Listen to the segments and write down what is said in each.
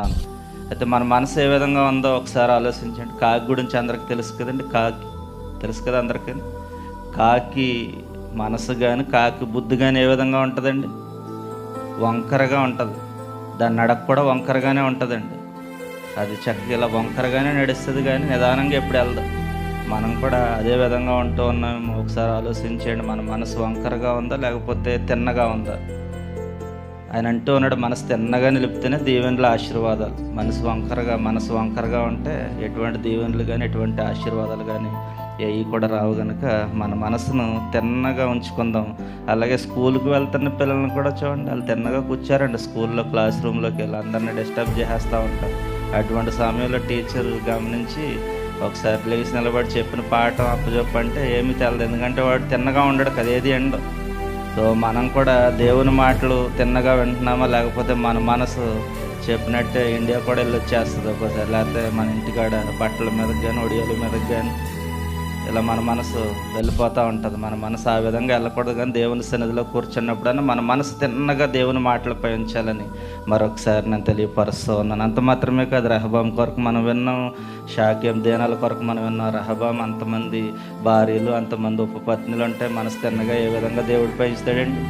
అయితే మన మనసు ఏ విధంగా ఉందో ఒకసారి ఆలోచించండి. కాకి గురించి అందరికి తెలుసు కదండి కాకి. తెలుసు కదా అందరికీ? కాకి మనసు కానీ కాకి బుద్ధి కానీ ఏ విధంగా ఉంటుందండి? వంకరగా ఉంటుంది. దాని నడక కూడా వంకరగానే ఉంటుందండి. అది చక్కగా ఇలా వంకరగానే నడుస్తుంది కానీ నిదానంగా ఎప్పుడు వెళ్దాం. మనం కూడా అదే విధంగా ఉంటూ ఉన్నాము ఒకసారి ఆలోచించండి మన మనసు వంకరగా ఉందా లేకపోతే తిన్నగా ఉందా? ఆయన అంటూ ఉన్నాడు మనసు తిన్నగా నిలిపితేనే దీవెనల ఆశీర్వాదాలు. మనసు వంకరగా మనసు వంకరగా ఉంటే ఎటువంటి దీవెనలు కానీ ఎటువంటి ఆశీర్వాదాలు కానీ ఏవి కూడా రావు కనుక మన మనసును తిన్నగా ఉంచుకుందాం. అలాగే స్కూల్కి వెళ్తున్న పిల్లల్ని కూడా చూడండి వాళ్ళు తిన్నగా కూర్చారండి. స్కూల్లో క్లాస్ రూమ్లోకి వెళ్ళి అందరినీ డిస్టర్బ్ చేసేస్తూ ఉంటారు. అటువంటి సమయంలో టీచర్ గమనించి ఒకసారి లేచి నిలబడి చెప్పిన పాఠం అప్పచెప్పంటే ఏమీ తెలదు. ఎందుకంటే వాడు తిన్నగా ఉండడు కదా ఏది ఎండో. సో మనం కూడా దేవుని మాటలు తిన్నగా వింటున్నామా లేకపోతే మన మనసు చెప్పినట్టే ఇండియా కూడా వెళ్ళి వచ్చేస్తుంది ఒక్కోసారి. లేకపోతే మన ఇంటికాడ బట్టల మీదకి కానీ ఒడియాల మీదకి కానీ ఇలా మన మనసు వెళ్ళిపోతూ ఉంటుంది. మన మనసు ఆ విధంగా వెళ్ళకూడదు కానీ దేవుని సన్నిధిలో కూర్చున్నప్పుడన్నా మన మనసు తిన్నగా దేవుని మాటలపై ఉంచాలని మరొకసారి నేను తెలియపరుస్తూ ఉన్నాను. అంత మాత్రమే కాదు రహబాం కొరకు మనం విన్నాం షాక్యం దేనాల కొరకు మనం విన్నాం రహబాం అంతమంది భార్యలు అంతమంది ఉపపత్నులు ఉంటే మనసు తిన్నగా ఏ విధంగా దేవుడిపై ఇస్తాడండి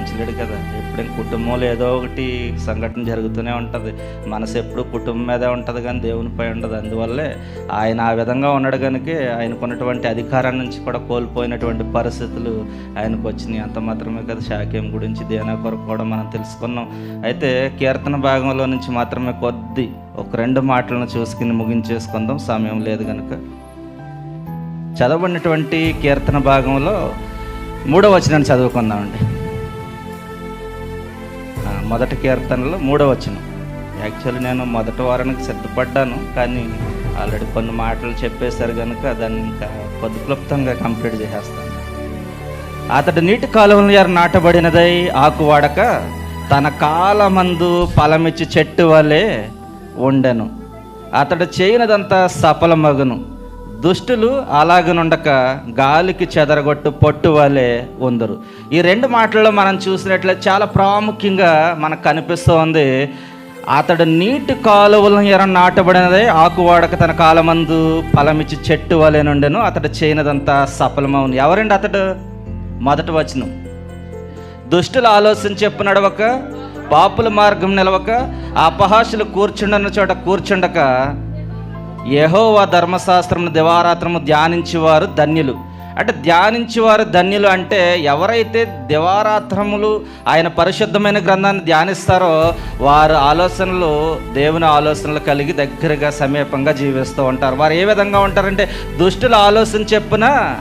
ఉంచలేడు కదా. ఎప్పుడైనా కుటుంబంలో ఏదో ఒకటి సంఘటన జరుగుతూనే ఉంటుంది. మనసు ఎప్పుడు కుటుంబం మీదే ఉంటుంది కానీ దేవునిపై ఉండదు. అందువల్లే ఆయన ఆ విధంగా ఉన్నాడు కనుక ఆయనకున్నటువంటి అధికారం నుంచి కూడా కోల్పోయినటువంటి పరిస్థితులు ఆయనకు వచ్చినాయి. అంత మాత్రమే కదా శాక్యం గురించి దేనా కొరకు కూడా మనం తెలుసుకున్నాం. అయితే కీర్తన భాగంలో నుంచి మాత్రమే కొద్ది ఒక రెండు మాటలను చూసుకుని ముగించేసుకుందాం. సమయం లేదు కనుక చదవబడినటువంటి కీర్తన భాగంలో మూడో వచనాన్ని చదువుకుందామండి. మొదటి కీర్తనలో మూడో వచనం. యాక్చువల్లీ నేను మొదటి వారానికి సిద్ధపడ్డాను కానీ ఆల్రెడీ కొన్ని మాటలు చెప్పేశారు కనుక దాన్ని ఇంకా కొద్ది క్లుప్తంగా కంప్లీట్ చేసేస్తాను. అతడు నీటి కాలువల ఎర నాటబడినదై ఆకు వాడక తన కాలమందు ఫలమిచ్చి చెట్టు వలె ఉండెను. అతడు చేయనదంతా సఫలమగును. దుష్టులు అలాగనుండక గాలికి చెదరగొట్టు పొట్టు వలె ఉందరు. ఈ రెండు మాటల్లో మనం చూసినట్లయితే చాలా ప్రాముఖ్యంగా మనకు కనిపిస్తూ ఉంది అతడు నీటి కాలువలను ఎర నాటబడినదే ఆకువాడక తన కాలమందు ఫలమిచ్చి చెట్టు వలె నుండెను అతడు చేయనదంతా సఫలమవును. ఎవరండి అతడు? మొదటి వచనం. దుష్టులు ఆలోచన చెప్పు నడవక పాపుల మార్గం నిలవక అపహాసులు కూర్చుండన్న చోట కూర్చుండక యహోవా ధర్మశాస్త్రమును దివారాత్రము ధ్యానించేవారు ధన్యులు. అంటే ధ్యానించేవారు ధన్యులు అంటే ఎవరైతే దివారాత్రములు ఆయన పరిశుద్ధమైన గ్రంథాన్ని ధ్యానిస్తారో వారు ఆలోచనలు దేవుని ఆలోచనలు కలిగి దగ్గరగా సమీపంగా జీవిస్తూ ఉంటారు. వారు ఏ విధంగా ఉంటారంటే దుష్టులు ఆలోచన చెప్పున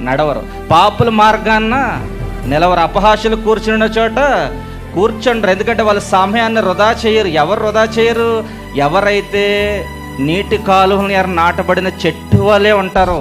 నడవరు. పాపుల మార్గాన్న నిలవరు. అపహాసులు కూర్చున్న చోట కూర్చుండ్రు. ఎందుకంటే వాళ్ళ సమయాన్ని వృధా చేయరు. ఎవరు వృధా చేయరు? ఎవరైతే నీటి కాలువలు ఎర నాటబడిన చెట్టు వలె ఉంటారు.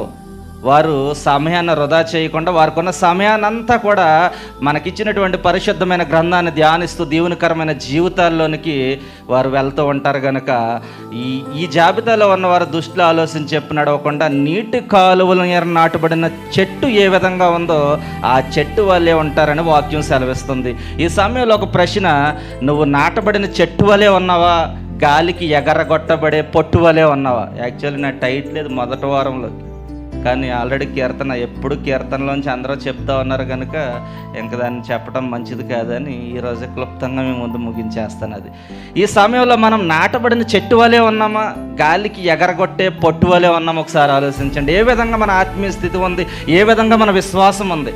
వారు సమయాన్ని వృధా చేయకుండా వారికున్న సమయానంతా కూడా మనకిచ్చినటువంటి పరిశుద్ధమైన గ్రంథాన్ని ధ్యానిస్తూ దీవునికరమైన జీవితాల్లోనికి వారు వెళ్తూ ఉంటారు కనుక ఈ ఈ జాబితాలో ఉన్నవారు దుష్టులు ఆలోచించి చెప్పి నడవకుండా నీటి కాలువల నీరు నాటబడిన చెట్టు ఏ విధంగా ఉందో ఆ చెట్టు వల్లే ఉంటారని వాక్యం సెలవిస్తుంది. ఈ సమయంలో ఒక ప్రశ్న నువ్వు నాటబడిన చెట్టు వలె ఉన్నావా? గాలికి ఎగరగొట్టబడే పొట్టు వలె ఉన్నావా? యాక్చువల్లీ నా టైట్ లేదు మొదటి వారంలో కానీ ఆల్రెడీ కీర్తన ఎప్పుడు కీర్తనలోంచి అందరూ చెప్తా ఉన్నారు కనుక ఇంక దాన్ని చెప్పడం మంచిది కాదని ఈరోజు క్లుప్తంగా మేము ముందు ముగించేస్తాను అది. ఈ సమయంలో మనం నాటబడిన చెట్టు వలె ఉన్నామా? గాలికి ఎగరగొట్టే పొట్టు వలె ఉన్నామా? ఒకసారి ఆలోచించండి. ఏ విధంగా మన ఆత్మీయ స్థితి ఉంది? ఏ విధంగా మన విశ్వాసం ఉంది?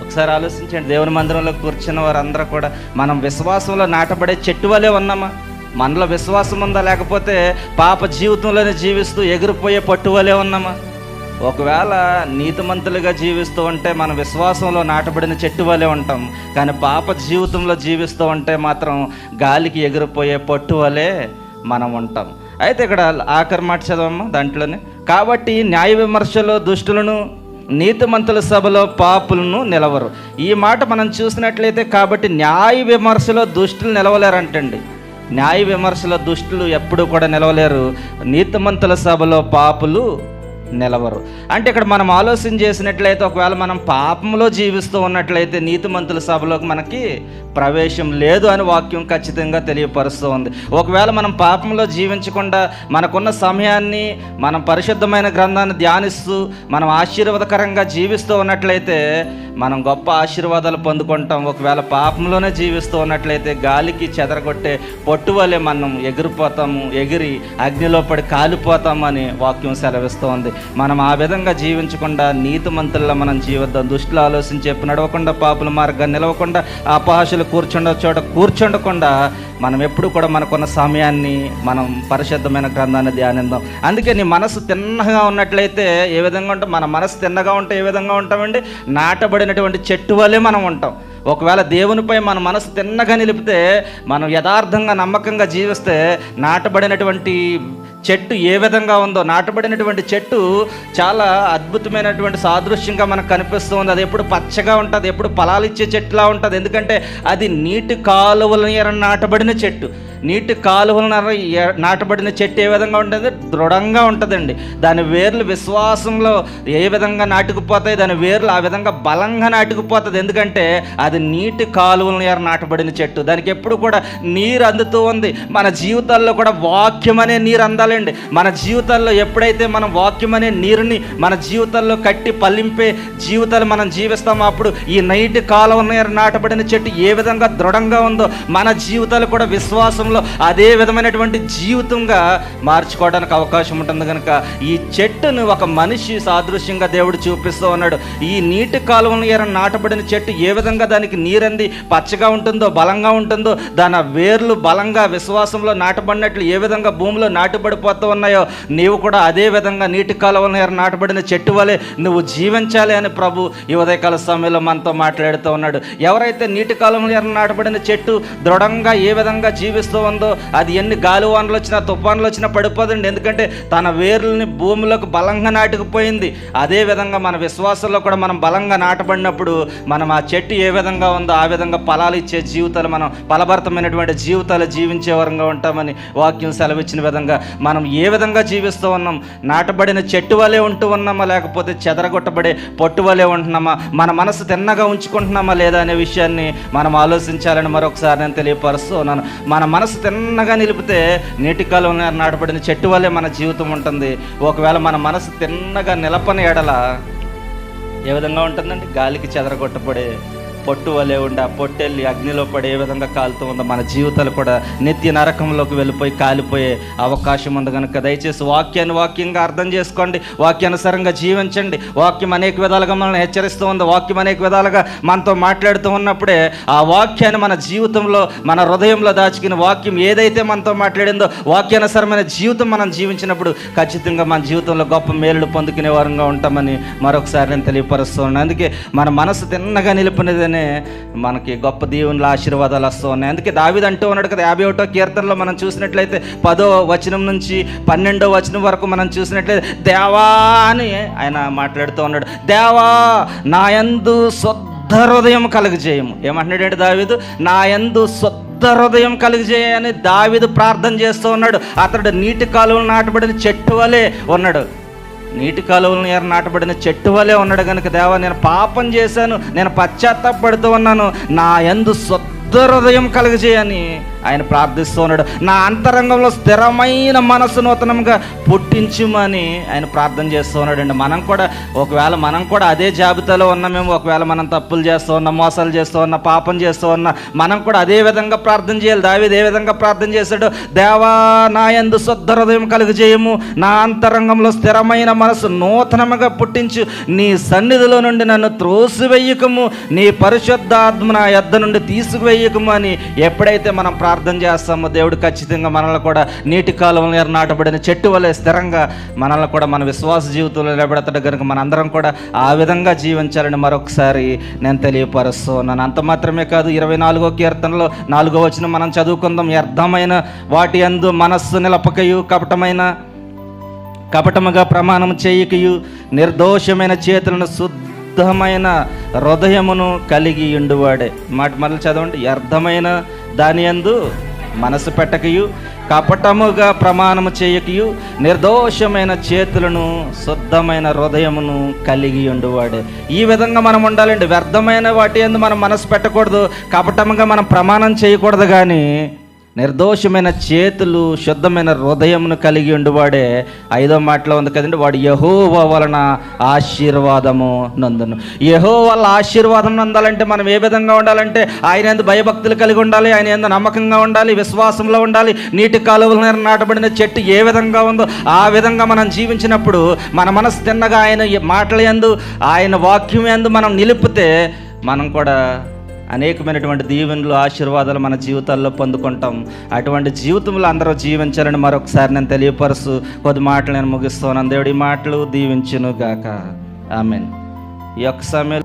ఒకసారి ఆలోచించండి. దేవుని మందిరంలో కూర్చున్న వారందరూ కూడా మనం విశ్వాసంలో నాటబడే చెట్టు వలె ఉన్నామా? మనలో విశ్వాసం ఉందా లేకపోతే పాప జీవితంలోనే జీవిస్తూ ఎగిరిపోయే పట్టువలే ఉన్నామా? ఒకవేళ నీతిమంతులుగా జీవిస్తూ ఉంటే మన విశ్వాసంలో నాటబడిన చెట్టు వలె ఉంటాం. కానీ పాప జీవితంలో జీవిస్తూ ఉంటే మాత్రం గాలికి ఎగిరిపోయే పట్టు వలె మనం ఉంటాం. అయితే ఇక్కడ ఆఖరి మాట చదవమ్మా దాంట్లోనే. కాబట్టి న్యాయ విమర్శలో దుష్టులను నీతిమంతుల సభలో పాపులను నిలవరు. ఈ మాట మనం చూసినట్లయితే కాబట్టి న్యాయ విమర్శలో దుష్టులు నిలవలేరంటండి. న్యాయ విమర్శల దుష్టులు ఎప్పుడూ కూడా నిలవలేరు. నీతిమంతుల సభలో పాపులు నిలవరు. అంటే ఇక్కడ మనం ఆలోచన చేసినట్లయితే ఒకవేళ మనం పాపంలో జీవిస్తూ ఉన్నట్లయితే నీతిమంతుల సభలోకి మనకి ప్రవేశం లేదు అని వాక్యం ఖచ్చితంగా తెలియపరుస్తూ ఉంది. ఒకవేళ మనం పాపంలో జీవించకుండా మనకున్న సమయాన్ని మనం పరిశుద్ధమైన గ్రంథాన్ని ధ్యానిస్తూ మనం ఆశీర్వాదకరంగా జీవిస్తూ ఉన్నట్లయితే మనం గొప్ప ఆశీర్వాదాలు పొందుకుంటాం. ఒకవేళ పాపంలోనే జీవిస్తూ ఉన్నట్లయితే గాలికి చెదరగొట్టే పొట్టు వలె మనం ఎగిరిపోతాము ఎగిరి అగ్నిలో పడి కాలిపోతామని వాక్యం సెలవిస్తోంది మనం ఆ విధంగా జీవించకుండా నీతిమంతుల్లో మనం జీవిద్దాం. దుష్టులు ఆలోచించి చెప్పి నడవకుండా పాపుల మార్గాన్ని నిలవకుండా అపహాసులు కూర్చుండ చోట కూర్చుండకుండా మనం ఎప్పుడు కూడా మనకున్న సమయాన్ని మనం పరిశుద్ధమైన గ్రంథాన్ని ధ్యానిద్దాం. అందుకే నీ మనసు తిన్నగా ఉన్నట్లయితే ఏ విధంగా ఉంటాం? మన మనసు తిన్నగా ఉంటే ఏ విధంగా ఉంటామండి? నాటబడినటువంటి చెట్టు వల్లే మనం ఉంటాం. ఒకవేళ దేవునిపై మన మనసు తిన్నగా నిలిపితే మనం యథార్థంగా నమ్మకంగా జీవిస్తే నాటబడినటువంటి చెట్టు ఏ విధంగా ఉందో నాటబడినటువంటి చెట్టు చాలా అద్భుతమైనటువంటి సాదృశ్యంగా మనకు కనిపిస్తుంది అది ఎప్పుడు పచ్చగా ఉంటుంది ఎప్పుడు ఫలాలు ఇచ్చే చెట్టులా ఉంటుంది. ఎందుకంటే అది నీటి కాలువల ఎర నాటబడిన చెట్టు. నీటి కాలువల నాటబడిన చెట్టు ఏ విధంగా ఉంటుంది? దృఢంగా ఉంటుందండి. దాని వేర్లు విశ్వాసంలో ఏ విధంగా నాటుకుపోతాయి? దాని వేర్లు ఆ విధంగా బలంగా నాటుకుపోతుంది ఎందుకంటే అది నీటి కాలువల ఎర నాటబడిన చెట్టు. దానికి ఎప్పుడు కూడా నీరు అందుతూ ఉంది. మన జీవితాల్లో కూడా వాక్యం అనే నీరు అందాలండి. మన జీవితాల్లో ఎప్పుడైతే మనం వాక్యం అనే నీరుని మన జీవితాల్లో కట్టి పల్లింపే జీవితాలు మనం జీవిస్తామో అప్పుడు ఈ నైటి కాలువ నీరు నాటబడిన చెట్టు ఏ విధంగా దృఢంగా ఉందో మన జీవితాలు కూడా విశ్వాసం విశ్వాసంలో అదే విధమైనటువంటి జీవితంగా మార్చుకోవడానికి అవకాశం ఉంటుంది కనుక ఈ చెట్టును ఒక మనిషి సాదృశ్యంగా దేవుడు చూపిస్తూ ఉన్నాడు. ఈ నీటి కాలువలు ఎర నాటబడిన చెట్టు ఏ విధంగా దానికి నీరంది పచ్చగా ఉంటుందో బలంగా ఉంటుందో దాని వేర్లు బలంగా విశ్వాసంలో నాటబడినట్లు ఏ విధంగా భూమిలో నాటుబడిపోతూ ఉన్నాయో నీవు కూడా అదే విధంగా నీటి కాలువల ఎర నాటబడిన చెట్టు వలె నువ్వు జీవించాలి అని ప్రభు ఈ ఉదయకాల సమయంలో మనతో మాట్లాడుతూ ఉన్నాడు. ఎవరైతే నీటి కాలంలో ఎర నాటబడిన చెట్టు దృఢంగా ఏ విధంగా జీవిస్తూ ఉందో అది ఎన్ని గాలివానలు వచ్చినా తుఫాన్లు వచ్చినా పడిపోదండి. ఎందుకంటే తన వేర్లని భూమిలోకి బలంగా నాటుకుపోయింది. అదే విధంగా మన విశ్వాసంలో కూడా మనం బలంగా నాటబడినప్పుడు మనం ఆ చెట్టు ఏ విధంగా ఉందో ఆ విధంగా ఫలాలు ఇచ్చే జీవితాలు మనం ఫలభరితమైనటువంటి జీవితాలు జీవించే వరంగా ఉంటామని వాక్యం సెలవిచ్చిన విధంగా మనం ఏ విధంగా జీవిస్తూ ఉన్నాం? నాటబడిన చెట్టు వలె ఉంటూ ఉన్నామా? లేకపోతే చెదరగొట్టబడే పొట్టు వలె ఉంటున్నామా? మన మనసు తిన్నగా ఉంచుకుంటున్నామా లేదా అనే విషయాన్ని మనం ఆలోచించాలని మరొకసారి నేను తెలియపరుస్తూ ఉన్నాను. మన మనసు మనసు తిన్నగా నిలిపితే నీటి కాలం నాటబడిన చెట్టు వల్లే మన జీవితం ఉంటుంది. ఒకవేళ మన మనసు తిన్నగా నిలపని ఎడల ఏ విధంగా ఉంటుందండి? గాలికి చెదరగొట్టబడే పొట్టు వలె ఉండి ఆ పొట్టెళ్ళి అగ్నిలో పడే విధంగా కాలుతూ ఉందో మన జీవితాలు కూడా నిత్య నరకంలోకి వెళ్ళిపోయి కాలిపోయే అవకాశం ఉంది కనుక దయచేసి వాక్యాన్ని వాక్యంగా అర్థం చేసుకోండి. వాక్యానుసారంగా జీవించండి. వాక్యం అనేక విధాలుగా మనల్ని హెచ్చరిస్తూ ఉంది. వాక్యం అనేక విధాలుగా మనతో మాట్లాడుతూ ఉన్నప్పుడే ఆ వాక్యాన్ని మన జీవితంలో మన హృదయంలో దాచుకుని వాక్యం ఏదైతే మనతో మాట్లాడిందో వాక్యానుసారమైన జీవితం మనం జీవించినప్పుడు ఖచ్చితంగా మన జీవితంలో గొప్ప మేలుడు పొందుకునే వారంగా ఉంటామని మరొకసారి నేను తెలియపరుస్తున్నాను. అందుకే మన మనసు తిన్నగా నిలిపినదని మనకి గొప్ప దేవునిల ఆశీర్వాదాలు వస్తూ ఉన్నాయి అందుకే దావిది అంటూ ఉన్నాడు కదా యాభై ఒకటో కీర్తనలో మనం చూసినట్లయితే పదో వచనం నుంచి పన్నెండో వచనం వరకు మనం చూసినట్లయితే దేవా అని ఆయన మాట్లాడుతూ ఉన్నాడు. దేవా నాయందు శుద్ధ హృదయం కలుగజేయము. ఏమంటున్నాడంటే దావీదు? నా యందు శుద్ధ హృదయం కలుగజేయని దావిదు ప్రార్థన చేస్తూ ఉన్నాడు. అతడు నీటి కాలువలు నాటబడిన చెట్టు వలె ఉన్నాడు. నీటి కాలువలను ఎర నాటబడిన చెట్టు వలె ఉన్నాడు కనుక దేవా నేను పాపం చేశాను నేను పశ్చాత్తాపడుతూ ఉన్నాను. నా ఎందు శుద్ధ హృదయం కలుగజేయని ఆయన ప్రార్థిస్తూ ఉన్నాడు. నా అంతరంగంలో స్థిరమైన మనసు నూతనంగా పుట్టించుమని ఆయన ప్రార్థన చేస్తూ ఉన్నాడండి. మనం కూడా ఒకవేళ మనం కూడా అదే జాబితాలో ఉన్నామేమో ఒకవేళ మనం తప్పులు చేస్తూ ఉన్నాం మోసాలు చేస్తూ ఉన్నా పాపం చేస్తూ ఉన్నా మనం కూడా అదే విధంగా ప్రార్థన చేయాలి. దావి ఏ విధంగా ప్రార్థన చేశాడు? దేవా నా ఎందు శుద్ధ హృదయం కలుగజేయము నా అంతరంగంలో స్థిరమైన మనసు నూతనముగా పుట్టించు. నీ సన్నిధిలో నుండి నన్ను త్రోసివేయకము. నీ పరిశుద్ధాత్మ నా యద్ద నుండి తీసుకువేయకము అని ఎప్పుడైతే మనం ప్రార్థన చేస్తామో. దేవుడు ఖచ్చితంగా మనల్ని కూడా నీటి కాలంలో నాటబడిన చెట్టు వలె స్థిరంగా మనల్ని కూడా మన విశ్వాస జీవితంలో నిలబెడతాడు. కనుక మనందరం కూడా ఆ విధంగా జీవించాలని మరొకసారి నేను తెలియపరుస్తున్నాను అంత మాత్రమే కాదు ఇరవై నాలుగో కీర్తనలో నాలుగో వచ్చిన మనం చదువుకుందాం. వ్యర్థమైన వాటి అందు మనస్సు నిలపకయు కపటమైన కపటముగా ప్రమాణం చేయకయు నిర్దోషమైన చేతులను శుద్ధమైన హృదయమును కలిగి ఉండువాడే. మాట మరలు చదవండి. వ్యర్థమైన దాని యందు మనసు పెట్టకయు కపటముగా ప్రమాణము చేయకయు నిర్దోషమైన చేతులను శుద్ధమైన హృదయమును కలిగి ఉండువాడే. ఈ విధంగా మనం ఉండాలండి. వ్యర్థమైన వాటి ఎందు మనం మనసు పెట్టకూడదు. కపటముగా మనం ప్రమాణం చేయకూడదు కానీ నిర్దోషమైన చేతులు శుద్ధమైన హృదయమును కలిగి ఉండివాడే. ఐదో మాటలో ఉంది కదండి వాడు యహోవ వలన ఆశీర్వాదము నందును. యహో వల్ల ఆశీర్వాదం నందాలంటే మనం ఏ విధంగా ఉండాలంటే ఆయన ఎందు భయభక్తులు కలిగి ఉండాలి ఆయన ఎందు నమ్మకంగా ఉండాలి విశ్వాసంలో ఉండాలి నీటి కాలువల నాటబడిన చెట్టు ఏ విధంగా ఉందో ఆ విధంగా మనం జీవించినప్పుడు మన మనసు తిన్నగా ఆయన మాటల ఎందు ఆయన వాక్యం ఎందు మనం నిలిపితే మనం కూడా అనేకమైనటువంటి దీవెనలు ఆశీర్వాదాలు మన జీవితాల్లో పొందుకుంటాం. అటువంటి జీవితంలో అందరూ జీవించాలని మరొకసారి నేను తెలియపరుస్తూ కొద్ది మాటలు నేను ముగిస్తున్నాను. దేవుడి మాటలు దీవించును గాక ఆమెన్. ఈ యొక్క సమయంలో